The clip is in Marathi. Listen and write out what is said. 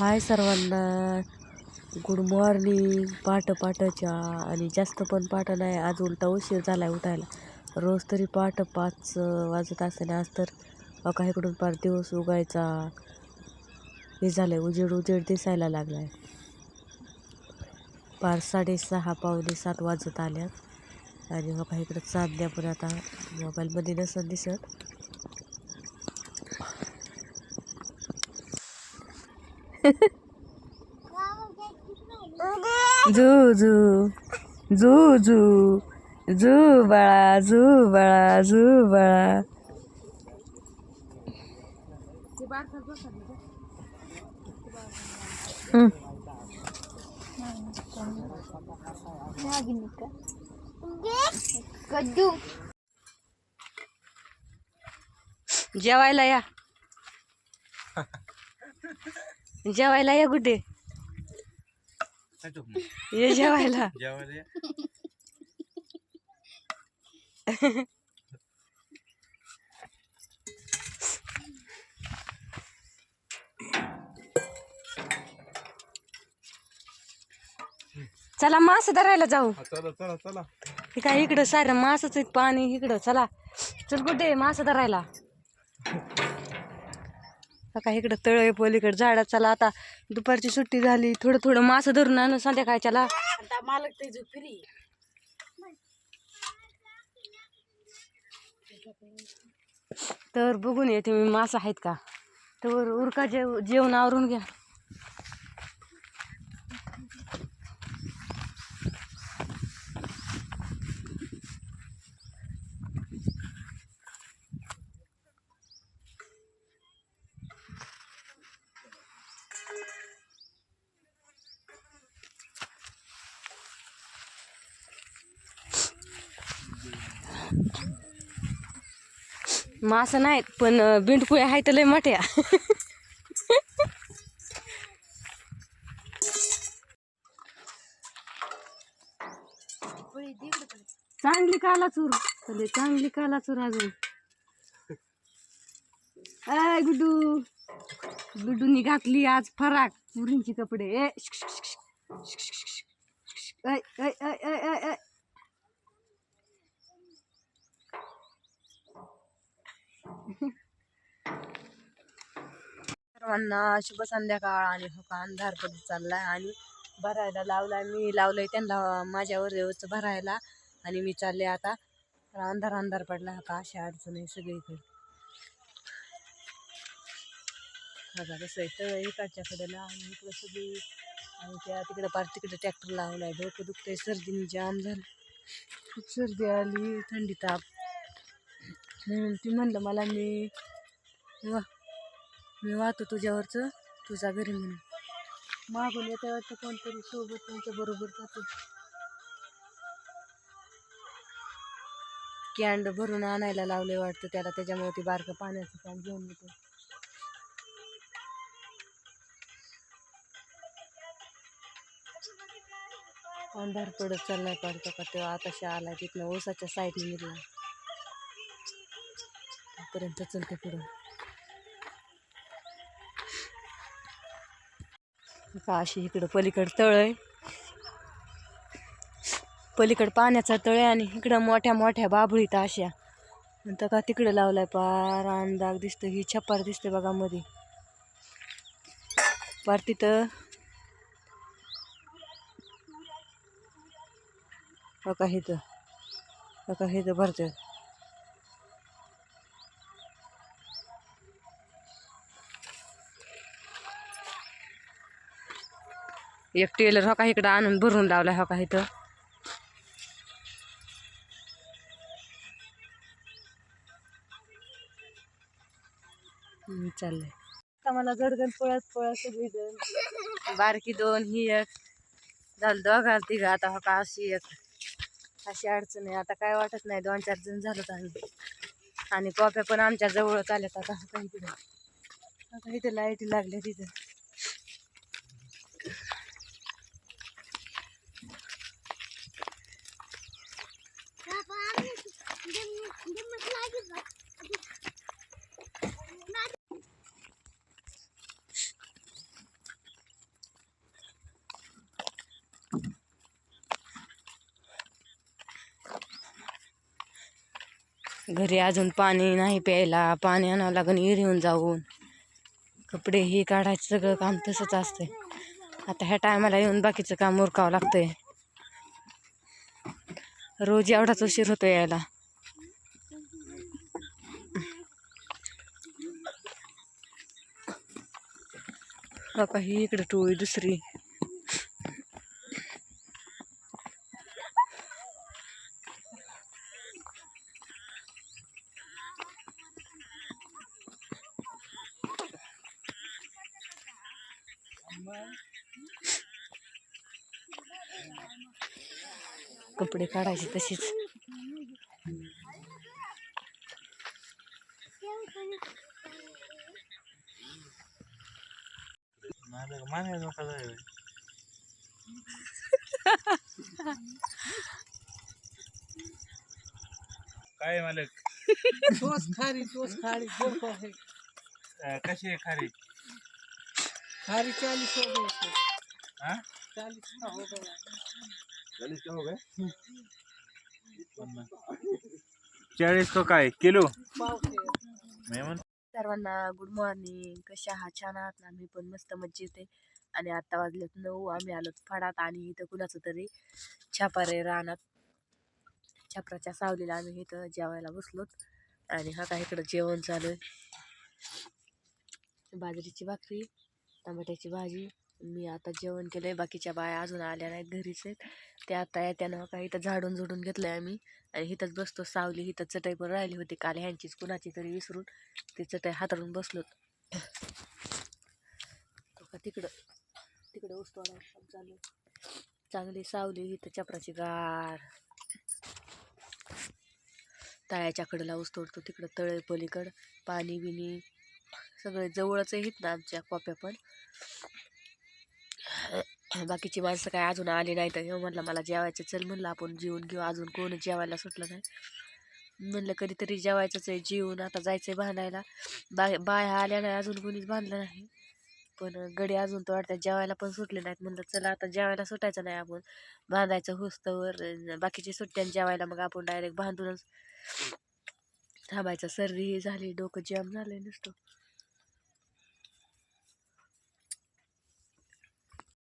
हाय सर्वांना. गुड मॉर्निंग पाठ पाठच्या आणि जास्त पण पाठ नाही आज उलटा उशीर झाला आहे उठायला. रोज तरी पाठ पाच वाजत असताना आज तर अकाहीकडून इकडून पार दिवस उगायचा. हे झालं आहे उजेड उजेड दिसायला लागला आहे पार साडेसहा पावणे सात वाजत आल्यात. आणि मग इकडं चांदण्या पण आता मोबाईलमध्ये नसत दिसत. झू झू झू झू झू बाळा झू बाळा झू बाळा. हं. कद्दू. जेवायला या. जेवायला या कुठे? ये जेवायला. चला मास धरायला जाऊ. चला चला चला. हे काय इकडं सारं मासच पाणी इकडं. चला. चल कुठे मास धरायला? का इकडं तळ पलीकडे झाडात चला आता दुपारची सुट्टी झाली. थोडं थोडं मास धरून आणू संध्याकाळच्याला. मालक ते फ्री तर बघून ये तुम्ही मास आहेत का. तर उरका जेव जेवण आवरून घ्या. मासा नाहीत पण अं, आहेत लय मोठ्या. चांगली काला चूर चांगली काला चूर अजून. अय गुड्डू. गुड्डूनी घातली आज फराक. पुरींची कपडे. ए सर्वांना शुभ संध्याकाळ आणि हो का अंधार पडत चाललाय आणि भरायला लावलाय. मी लावलंय त्यांना माझ्यावर देवचं भरायला आणि मी चालले आता. अंधार अंधार पडला हा का अशी अडचण आहे सगळीकडे. बघा कसं आहे इकडच्या कडेला आणि इकडं सगळी आणि त्या तिकडं पार तिकडं ट्रॅक्टर लावलाय. डोकं दुखतंय सर्दीने जाम झालं. खूप सर्दी आली थंडी ताप. म्हणून ती म्हणलं मला मी वा मी वाहतो तुझ्यावरचं तुझा घरी म्हणून. मागून येते वाटतं कोणतरी सोबत त्यांच्या बरोबर जातो. कॅन्ड भरून आणायला लावले वाटतं त्याला त्याच्यामुळे ती बारकं पाण्याचं कॅन घेऊन येतो. अंधार पडत चाललाय पडतो का तेव्हा आताशी आलाय तिथनं ओसाच्या साईडने निघला. पर्यंत चलते पुढं. का अशी इकडं पलीकडं तळ आहे. पलीकडं पाण्याचा तळ आहे आणि इकडं मोठ्या मोठ्या बाभळीत अशा. नंतर का तिकडं लावलाय पार अंदाग दिसतं ही छप्पर दिसते बघा मध्ये पार तिथं. बघा इथं. बघा तर भरते एक टेलर हो का इकडं आणून भरून लावला हो का इथं? चाललंय. मला गडगड पळत पळत सगळी बारकी दोन ही एक. झालं दोघा तिघं आता हो का अशी एक. अशी अडचण आहे. आता काय वाटत नाही दोन चार जण झालं आम्ही. आणि कॉप्या पण आमच्या जवळच आल्यात आता इथे लाइट लागल्या तिथं. घरी अजून पाणी नाही प्यायला पाणी आणावं लागून येऊन जाऊन. कपडे हे काढायचं सगळं काम तसंच असतंय. आता ह्या टायमाला येऊन बाकीचं काम उरकावं लागतंय. रोज एवढाच उशीर होतो यायला. हो का ही इकडे टोळी दुसरी. कपडे काढायचे काय मालक? तोच खारी तोच खारी गोड आहे. अं, कशी आहे खारी? खारी चालीस हो गई इसमें। हा? चालीस का हो गया चाळीस हो गए चाळीस तो काय? किलो? पाव के मी म्हण सर्वांना गुड मॉर्निंग कशा आहात? छान आहात आम्ही पण मस्त मज्जेत आहे. आणि आत्ता वाजल्यात नऊ. आम्ही आलो फडात आणि इथं कुणाचं तरी छापारे रानात. छापराच्या सावलीला आम्ही इथं जेवायला बसलोत आणि हा काय इकडं जेवण चालू आहे. बाजरीची भाकरी टमाट्याची भाजी मी आता जेवण केलं आहे बाकीच्या बाया अजून आल्या नाहीत घरीच आहेत. त्या आता येत्यानं काही इथं झाडून झुडून घेतलं आहे आम्ही. आणि इथंच बसतो सावली इथं चटई पण राहिली होती काल ह्यांचीच कुणाची तरी विसरून. ते चटई हाताळून बसलो. का तिकडं तिकडं ऊसतोडा चालू चांगली सावली इथं चपराची गार. तळ्याच्या कडेला ऊस तोडतो तिकडं तळे पलीकड. पाणी बिनी सगळे जवळच आहेत ना आमच्या कॉप्या पण. बाकीची माणसं काय अजून आली नाही तर हे म्हणलं मला जेवायचं चल म्हणलं आपण जेवून घेऊ. अजून कोण जेवायला सुटलं नाही. म्हणलं कधीतरी जेवायचंच आहे जेवून आता जायचंय बांधायला बाय बाया आल्या नाही अजून कोणीच बांधलं नाही. पण गडी अजून तर वाटतं जेवायला पण सुटले नाहीत. म्हणलं चला आता जेवायला सुटायचं नाही आपण. बांधायचं हुस्तवर बाकीची सुट्ट्यान जेवायला मग आपण डायरेक्ट बांधूनच थांबायचं. सर्दी झाली डोकं जाम झालंय नुसतं.